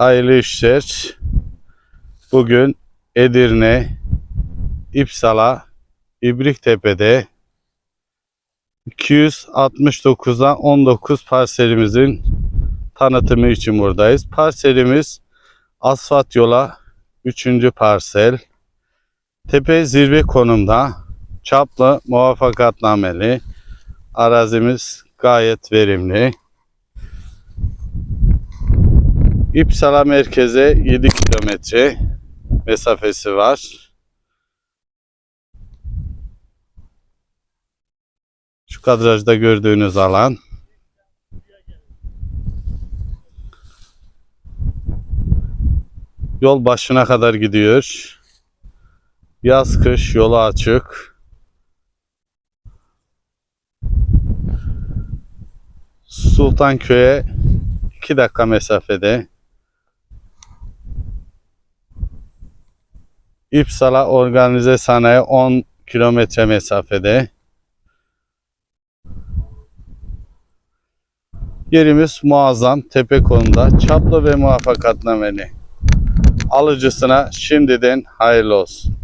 Hayırlı işler. Bugün Edirne, İpsala, İbriktepe'de 269'dan 19 parselimizin tanıtımı için buradayız. Parselimiz asfalt yola 3. parsel. Tepe zirve konumda. Çaplı, muvaffakatnameli. Arazimiz gayet verimli. İpsala merkeze 7 kilometre mesafesi var. Şu kadrajda gördüğünüz alan. Yol başına kadar gidiyor. Yaz kış yolu açık. Sultanköy'e 2 dakika mesafede. İpsala organize sanayi 10 kilometre mesafede. Yerimiz muazzam tepe konumda çaplı ve muvaffakatnameli. Alıcısına şimdiden hayırlı olsun.